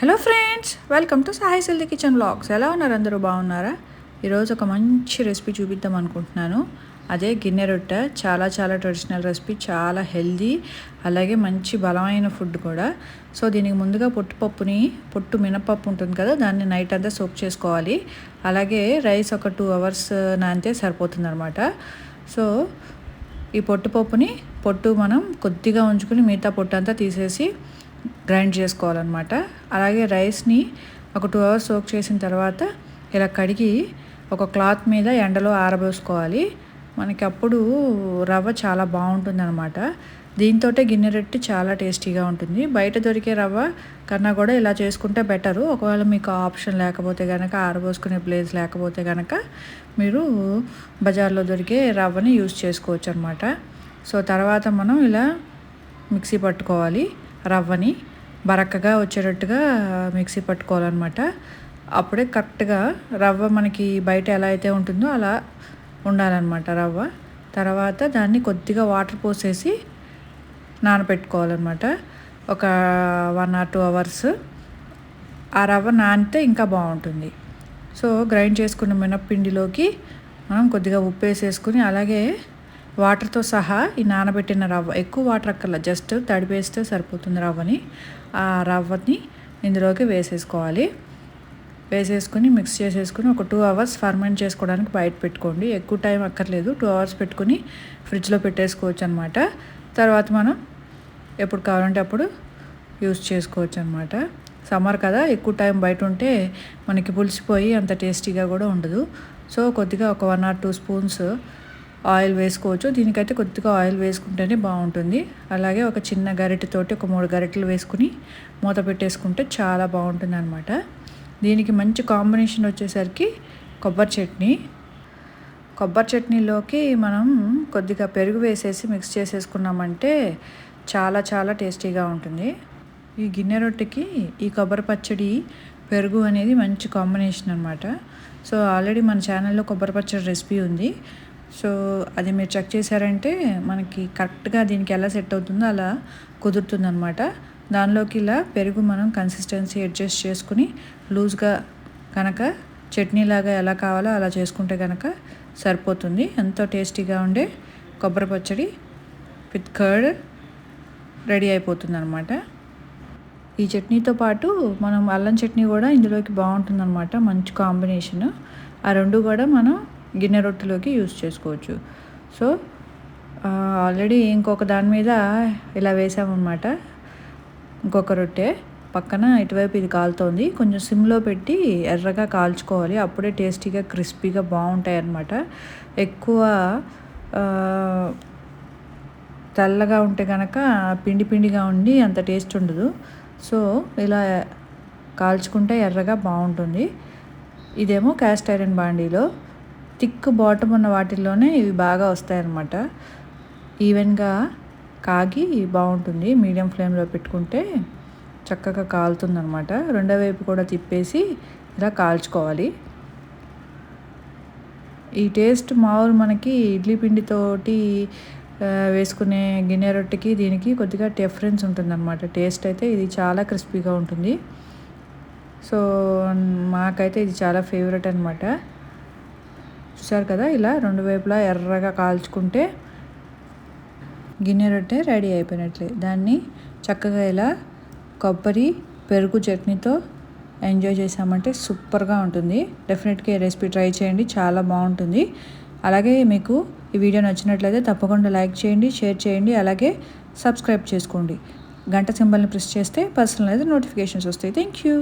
Hello friends welcome to Sai సెల్ది kitchen blogs ఎలా ఉన్నారు అందరూ? బాగున్నారా? ఈరోజు ఒక మంచి రెసిపీ చూపిద్దాం అనుకుంటున్నాను. అదే గిన్నె రొట్టె. చాలా చాలా ట్రెడిషనల్ రెసిపీ చాలా హెల్దీ అలాగే మంచి బలమైన ఫుడ్ కూడా. సో దీనికి ముందుగా పొట్టుపప్పుని పొట్టు మినపప్పు ఉంటుంది కదా దాన్ని నైట్ అంతా సోప్ చేసుకోవాలి. అలాగే రైస్ ఒక టూ అవర్స్ నానితే సరిపోతుంది అనమాట సో ఈ పొట్టుపప్పుని పొట్టు మనం కొద్దిగా ఉంచుకుని మిగతా పొట్టు అంతా తీసేసి గ్రైండ్ చేసుకోవాలన్నమాట. అలాగే రైస్ని ఒక టూ అవర్స్ సోక్ చేసిన తర్వాత ఇలా కడిగి ఒక క్లాత్ మీద ఎండలో ఆరబోసుకోవాలి. మనకి అప్పుడు రవ్వ చాలా బాగుంటుంది అనమాట దీంతో గిన్నె రొట్టి చాలా టేస్టీగా ఉంటుంది. బయట దొరికే రవ్వ కన్నా కూడా ఇలా చేసుకుంటే బెటరు. ఒకవేళ మీకు ఆప్షన్ లేకపోతే కనుక ఆరబోసుకునే ప్లేస్ లేకపోతే కనుక మీరు బజార్లో దొరికే రవ్వని యూస్ చేసుకోవచ్చు అనమాట సో తర్వాత మనం ఇలా మిక్సీ పట్టుకోవాలి. రవ్వని బరక్కగా వచ్చేటట్టుగా మిక్సీ పట్టుకోవాలన్నమాట. అప్పుడే కరెక్ట్గా రవ్వ మనకి బయట ఎలా అయితే ఉంటుందో అలా ఉండాలన్నమాట రవ్వ. తర్వాత దాన్ని కొద్దిగా వాటర్ పోసేసి నానబెట్టుకోవాలన్నమాట ఒక వన్ ఆర్ టూ అవర్స్. ఆ రవ్వ నానితే ఇంకా బాగుంటుంది. సో గ్రైండ్ చేసుకున్న మినప్పిండిలోకి మనం కొద్దిగా ఉప్పు వేసేసుకుని అలాగే వాటర్తో సహా ఈ నానబెట్టిన రవ్వ ఎక్కువ వాటర్ అక్కర్ల జస్ట్ తడిపేస్తే సరిపోతుంది రవ్వని. ఆ రవ్వని ఇందులోకి వేసేసుకోవాలి. వేసేసుకుని మిక్స్ చేసేసుకుని ఒక టూ అవర్స్ ఫర్మెంట్ చేసుకోవడానికి బయట పెట్టుకోండి. ఎక్కువ టైం అక్కర్లేదు టూ అవర్స్ పెట్టుకుని ఫ్రిడ్జ్లో పెట్టేసుకోవచ్చు అనమాట తర్వాత మనం ఎప్పుడు కావాలంటే అప్పుడు యూస్ చేసుకోవచ్చు అనమాట సమ్మర్ కదా ఎక్కువ టైం బయట ఉంటే మనకి పులిసిపోయి అంత టేస్టీగా కూడా ఉండదు. సో కొద్దిగా ఒక one or two spoons oil వేసుకోవచ్చు. దీనికైతే కొద్దిగా ఆయిల్ వేసుకుంటేనే బాగుంటుంది. అలాగే ఒక చిన్న గరిటెతోటి ఒక మూడు గరిటెలు వేసుకుని మూత పెట్టేసుకుంటే చాలా బాగుంటుంది అనమాట దీనికి మంచి కాంబినేషన్ వచ్చేసరికి కొబ్బరి చట్నీ. కొబ్బరి చట్నీలోకి మనం కొద్దిగా పెరుగు వేసేసి మిక్స్ చేసేసుకున్నామంటే చాలా చాలా టేస్టీగా ఉంటుంది. ఈ గిన్నె రొట్టెకి ఈ కొబ్బరి పచ్చడి పెరుగు అనేది మంచి కాంబినేషన్ అనమాట సో ఆల్రెడీ మన ఛానల్లో కొబ్బరి పచ్చడి రెసిపీ ఉంది. సో అది మీరు చెక్ చేశారంటే మనకి కరెక్ట్గా దీనికి ఎలా సెట్ అవుతుందో అలా కుదురుతుందనమాట దానిలోకి ఇలా పెరుగు మనం కన్సిస్టెన్సీ అడ్జస్ట్ చేసుకుని లూజ్గా కనుక చట్నీ లాగా ఎలా కావాలో అలా చేసుకుంటే కనుక సరిపోతుంది. ఎంతో టేస్టీగా ఉండే కొబ్బరి పచ్చడి విత్ కర్డ్ రెడీ అయిపోతుంది అనమాట ఈ చట్నీతో పాటు మనం అల్లం చట్నీ కూడా ఇందులోకి బాగుంటుందన్నమాట. మంచి కాంబినేషన్. ఆ రెండు కూడా మనం గిన్నె రొట్టెలోకి యూస్ చేసుకోవచ్చు. సో ఆల్రెడీ ఇంకొక దాని మీద ఇలా వేసామన్నమాట. ఇంకొక రొట్టె. పక్కన ఇటువైపు ఇది కాలుతోంది. కొంచెం సిమ్లో పెట్టి ఎర్రగా కాల్చుకోవాలి. అప్పుడే టేస్టీగా క్రిస్పీగా బాగుంటాయి అన్నమాట ఎక్కువ తెల్లగా ఉంటే కనుక పిండి పిండిగా ఉండి అంత టేస్ట్ ఉండదు. సో ఇలా కాల్చుకుంటే ఎర్రగా బాగుంటుంది. ఇదేమో క్యాస్ట్ ఐరన్ బాండీలో. థిక్ బాటమ్ ఉన్న వాటిల్లోనే ఇవి బాగా వస్తాయన్నమాట. ఈవెన్గా కాగి బాగుంటుంది. మీడియం ఫ్లేమ్లో పెట్టుకుంటే చక్కగా కాలుతుందనమాట రెండో వైపు కూడా తిప్పేసి ఇలా కాల్చుకోవాలి. ఈ టేస్ట్ మామూలు మనకి ఇడ్లీ పిండితోటి వేసుకునే గిన్నె రొట్టెకి దీనికి కొద్దిగా డిఫరెన్స్ ఉంటుందన్నమాట. టేస్ట్ అయితే ఇది చాలా క్రిస్పీగా ఉంటుంది. సో మాకైతే ఇది చాలా ఫేవరెట్ అనమాట చూసారు కదా ఇలా రెండు వైపులా ఎర్రగా కాల్చుకుంటే గిన్నె రొట్టె రెడీ అయిపోయినట్లే. దాన్ని చక్కగా ఇలా కొబ్బరి పెరుగు చట్నీతో ఎంజాయ్ చేసామంటే సూపర్గా ఉంటుంది. డెఫినెట్గా ఈ రెసిపీ ట్రై చేయండి చాలా బాగుంటుంది. అలాగే మీకు ఈ వీడియో నచ్చినట్లయితే తప్పకుండా లైక్ చేయండి షేర్ చేయండి అలాగే సబ్స్క్రైబ్ చేసుకోండి. గంట సింబల్ని ప్రెస్ చేస్తే పర్సనల్ అయితే నోటిఫికేషన్స్ వస్తాయి. Thank you.